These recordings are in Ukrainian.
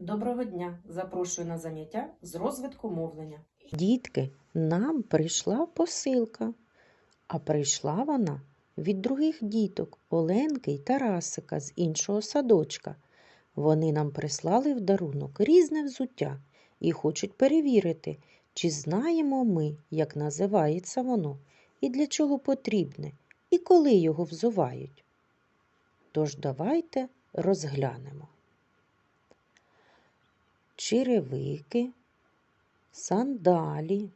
Доброго дня! Запрошую на заняття з розвитку мовлення. Дітки, нам прийшла посилка, а прийшла вона від других діток Оленки й Тарасика з іншого садочка. Вони нам прислали в дарунок різне взуття і хочуть перевірити, чи знаємо ми, як називається воно, і для чого потрібне, і коли його взувають. Тож давайте розглянемо. Черевики, сандалі,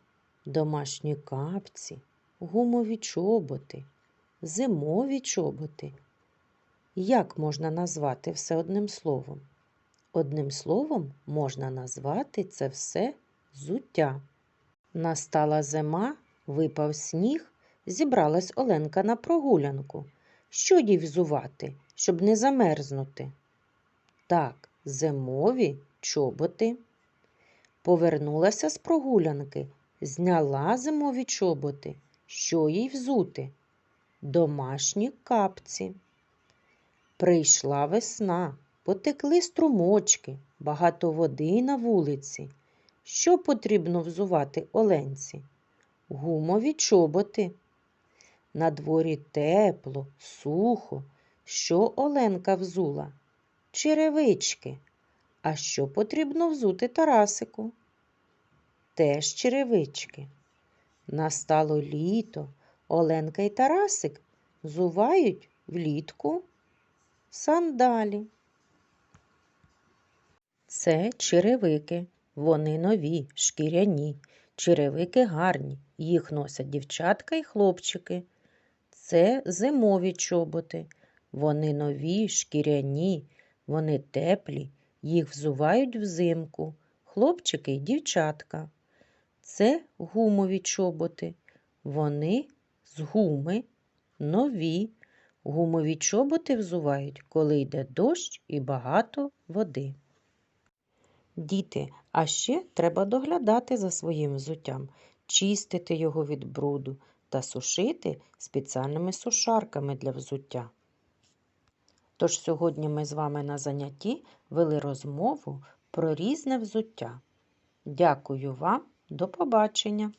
домашні капці, гумові чоботи, зимові чоботи. Як можна назвати все одним словом? Одним словом можна назвати це все зуття. Настала зима, випав сніг, зібралась Оленка на прогулянку. Що їй взувати, щоб не замерзнути? Так, зимові чоботи. Повернулася з прогулянки, зняла зимові чоботи. Що їй взути? Домашні капці. Прийшла весна, потекли струмочки, багато води на вулиці. Що потрібно взувати Оленці? Гумові чоботи. На дворі тепло, сухо. Що Оленка взула? Черевички. А що потрібно взути Тарасику? Теж черевички. Настало літо. Оленка й Тарасик взувають влітку сандалі. Це черевики. Вони нові, шкіряні. Черевики гарні. Їх носять дівчатка й хлопчики. Це зимові чоботи. Вони нові, шкіряні, вони теплі, їх взувають взимку, хлопчики й дівчатка. Це гумові чоботи. Вони з гуми, нові. Гумові чоботи взувають, коли йде дощ і багато води. Діти, а ще треба доглядати за своїм взуттям, чистити його від бруду та сушити спеціальними сушарками для взуття. Тож сьогодні ми з вами на занятті вели розмову про різне взуття. Дякую вам, до побачення!